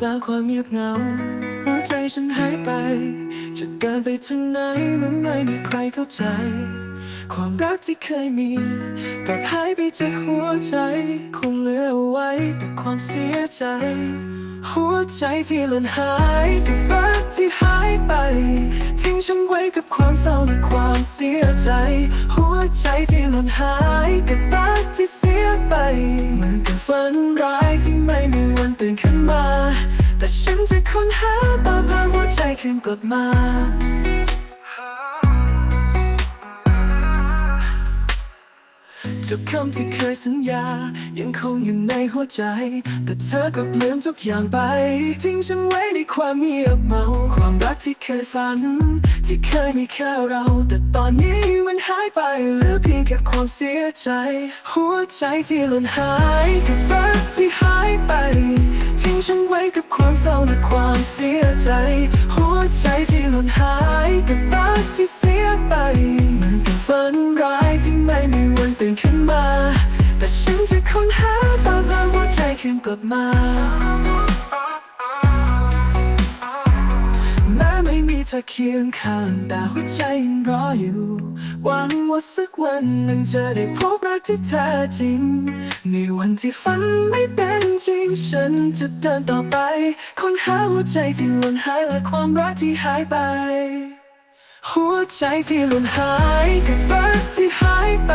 กลางความเงียบเหงาหัวใจฉันหายไป จะเดินไปทางไหนมันไม่มีใครเข้าใจ ความรักที่เคยมีกลับหายไปจากหัวใจ คงเหลือไว้แต่ความเสียใจ หัวใจที่หล่นหายกับรักที่หายไป ทิ้งฉันไว้กับความเศร้าและความเสียใจ หัวใจที่หล่นหายกับ นจะค้นหาตามหาหัวใจคืนกลับมาทุกคำที่เคยสัญญา ยังคงอยู่ในหัวใจ แต่เธอก็ลืมทุกอย่างไป ทิ้งฉันไว้ในความเงียบเมา ความรักที่เคยฝัน ที่เคยมีแค่เรา แต่ตอนนี้มันหายไปเหลือเพียงแค่ความเสียใจ หัวใจที่หล่นหายกับรัก คืนกลับมาแม้ไม่มีเธอเคียงข้างแต่หัวใจยังรออยู่หวังว่าสักวันหนึ่งจะได้พบรักที่แท้จริง ในวันที่ฝันไม่เป็นจริง ฉันจะเดินต่อไปค้นหาหัวใจที่หล่นหายและความรักที่หายไป หัวใจที่หล่นหายกับรักที่หายไป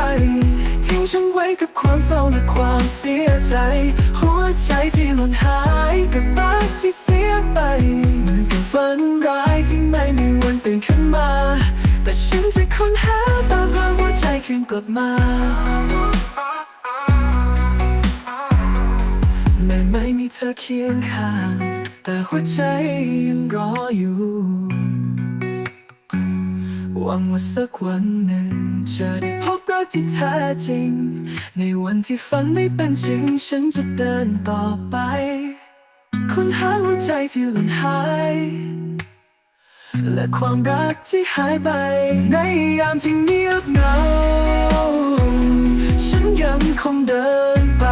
ทิ้งฉันไว้กับความเศร้าและความเสียใจ หัวใจที่หล่นหายกับรักที่เสียไปเหมือนกับฝันร้ายที่ไม่มีวันตื่นขึ้นมา แต่ฉันจะค้นหาตามหาหัวใจคืนกลับมาแม้ไม่มีเธอเคียงข้าง แต่หัวใจยังรออยู่ หวังว่าสักวันหนึ่งจะได้พบ กที่แท้จริง ในวันที่ฝันไม่เป็นจริง ฉันจะเดินต่อไปค้นหาหัวใจที่หล่นหาย และความรักที่หายไป ในยามที่เงียบเหงา ฉันยังคงเดินไป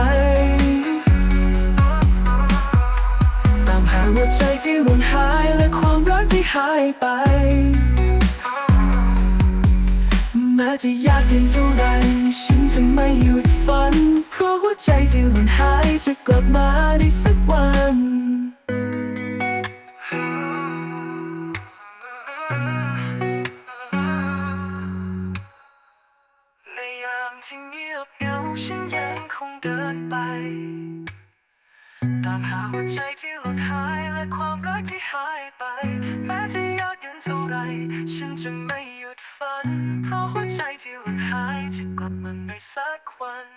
ตามหาหัวใจที่หล่นหายและความรักที่หายไป จะยากเย็นเท่าไร ฉันจะไม่หยุดฝัน เพราะหัวใจที่หล่นหายจะกลับมาในสักวันในยามที่เงียบเหงาฉันยังคงเดินไป ตามหาหัวใจที่หล่นหายและความรักที่หายไป แม้จะยากเย็นเท่าไร ฉันจะไม่หยุดฝัน เพราะหัวใจที่หล่นหายจะกลับมาในสักวัน